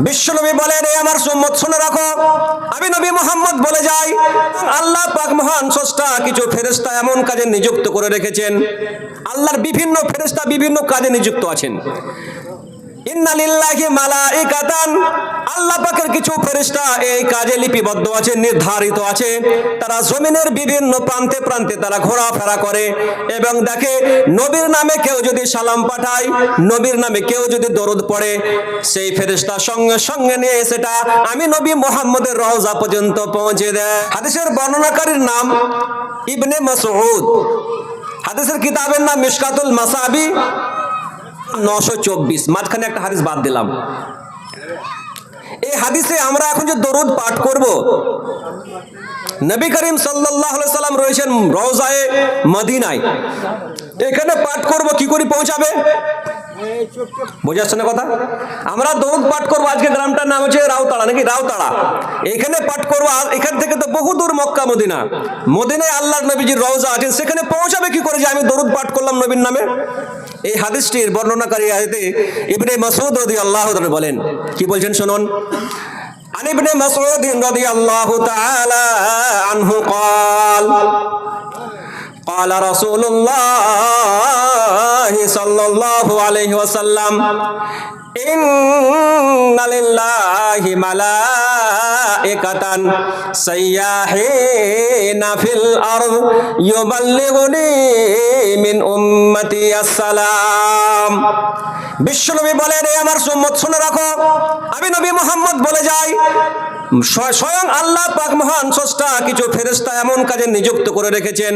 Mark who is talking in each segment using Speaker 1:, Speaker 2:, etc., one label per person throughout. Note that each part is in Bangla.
Speaker 1: বিশ্বনবী বলেন এই আমার সম্মত, শুনে রাখো। আমি নবী মোহাম্মদ বলে যাই। আল্লাহ পাক মহান সষ্টা কিছু ফেরেস্তা এমন কাজে নিযুক্ত করে রেখেছেন। আল্লাহর বিভিন্ন ফেরেস্তা বিভিন্ন কাজে নিযুক্ত আছেন। ইন্না লিল্লাহি মালাইকাতান। আল্লাহ পাকের কিছু ফেরেশতা এই কাজে লিপিবদ্ধ আছে, নির্ধারিত আছে। তারা জমিনের বিভিন্ন প্রান্তে প্রান্তে তারা ঘোরাফেরা করে এবং দেখে নবীর নামে কেউ যদি সালাম পাঠায়, নবীর নামে কেউ যদি দরুদ পড়ে, সেই ফেরেশতা সঙ্গে সঙ্গে নিয়ে সেটা আমি নবী মোহাম্মদের রওজা পর্যন্ত পৌঁছে দেয়। হাদিসের বর্ণনাকারীর নাম ইবনে মাসউদ। হাদিসের কিতাবের নাম মিশকাতুল মাসাবি। নশো মাঝখানে একটা হাদিস বাদ দিলাম। এই হাদিসে আমরা এখন যে দরুদ পাঠ করব, নবী করিম সাল্লাম রয়েছেন মদিনায়। এখানে পাঠ করব, কি করে পৌঁছাবে? না কথা? আমরা পাঠ করব, আজকে গ্রামটার নাম হচ্ছে রাউতাড়া, নাকি রাউতাড়া? এখানে পাঠ করব এখান থেকে তো বহু দূর মক্কা, মদিনা। মদিনায় আল্লাহ নবীজির রওজা আছে, সেখানে পৌঁছাবে কি করে যে আমি দরুদ পাঠ করলাম? নবীর নামে এই হাদিসটির বর্ণনাকারী আয়তে ইবনে মাসউদ রাদিয়াল্লাহু তাআলা বলেন কি বলছেন শুনুন عن ابن مسعود رضي الله تعالى عنه قال قال رسول الله صلى الله عليه وسلم إن لله ملائكة একতান সাইয়াহে নাফিল আরদ ইউবাল্লিগুনি মিন উম্মতি আসসালাম। বিশ্বনবী বলেন এ আমার সুম্মত শুনে রাখো। আমি নবী মোহাম্মদ বলে যাই। স্বয়ং আল্লাহ পাক মহান সষ্টা কিছু ফেরেস্তা এমন কাজে নিযুক্ত করে রেখেছেন।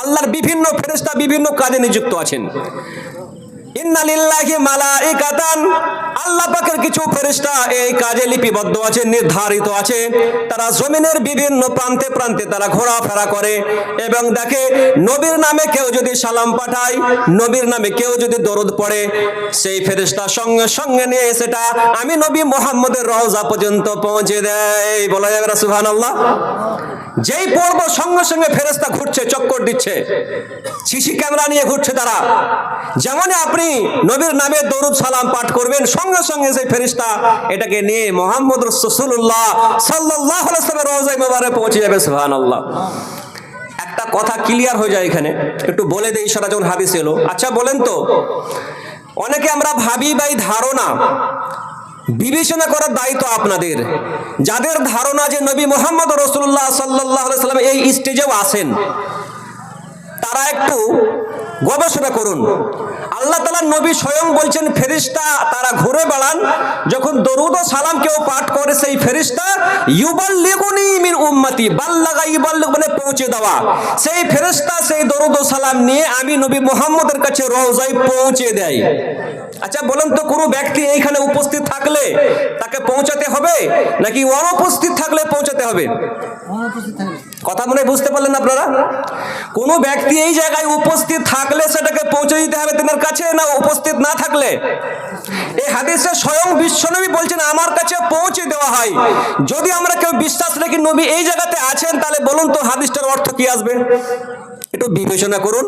Speaker 1: আল্লাহর বিভিন্ন ফেরেস্তা বিভিন্ন কাজে নিযুক্ত আছেন। ইন্নালিল্লাহি মালাইকাতান আল্লাহ পাকের কিছু ফেরেশতা এই কাজে লিপিবদ্ধ আছে, নির্ধারিত আছে। তারা জমিনের বিভিন্ন প্রান্তে প্রান্তে তারা ঘোরাফেরা করে এবং দেখে নবীর নামে কেউ যদি সালাম পাঠায়, নবীর নামে কেউ যদি দরুদ পড়ে, সেই ফেরেশতা সঙ্গে সঙ্গে নিয়ে সেটা আমি নবী মোহাম্মদের রওজা পর্যন্ত পৌঁছে দেয়। বলা যাবে না, সুবহানাল্লাহ? যেই পর্ব সঙ্গে সঙ্গে ফেরেস্তা ঘুরছে, চক্কর দিচ্ছে সিসি ক্যামেরা নিয়ে ঘুরছে তারা। যেমন আপনি নবীর নামে দরুদ সালাম পাঠ করবেন সঙ্গে সঙ্গে সেই ফেরিস্তা এটাকে নিয়ে মোহাম্মদ রসুল্লাহ সাল্লাহ রোজাই মোবারে পৌঁছে যাবে সুহান আল্লাহ একটা কথা ক্লিয়ার হয়ে যায় এখানে, একটু বলে দেই সারা যখন হাদিস এলো। আচ্ছা বলেন তো, অনেকে আমরা ভাবি বা এই ধারণা, বিবেচনা করার দায়িত্ব আপনাদের, যাদের ধারণা যে নবী মোহাম্মদ রসুল্লাহ সাল্লাহ সাল্লাম এই স্টেজেও আসেন তারা একটু গবেষণা করুন। আল্লাহ তালা নবী স্বয়ং বলছেন ফেরিস্তা তারা ঘুরে বেড়ান। যখন দরুদ ও সালাম কেউ পাঠ করে সেই ফেরিস্তা ইউবাল লেগুনি মিন উম্মতি বাল্লাগা ইউবাল মানে পৌঁছে দেওয়া। সেই ফেরিস্তা সেই দরুদ ও সালাম নিয়ে আমি নবী মোহাম্মদের কাছে রওজায় পৌঁছে দেয় আচ্ছা বলেন তো কোনো ব্যক্তি এইখানে উপস্থিত থাকলে তাকে পৌঁছাতে হবে? নাকি অনুপস্থিত থাকলে পৌঁছাতে হবে? কথা মনে বুঝতে পারলেন আপনারা? কোনো ব্যক্তি এই জায়গায় উপস্থিত থাকলে সেটাকে পৌঁছে দিতে হবে তেনার কাছে না উপস্থিত না থাকলে? এই হাদিসে স্বয়ং বিশ্বনবী বলছেন আমার কাছে পৌঁছে দেওয়া হয়। যদি আমরা কেউ বিশ্বাস রাখি নবী এই জায়গাতে আছেন তাহলে বলুন তো হাদিসটার অর্থ কি আসবে? একটু বিবেচনা করুন।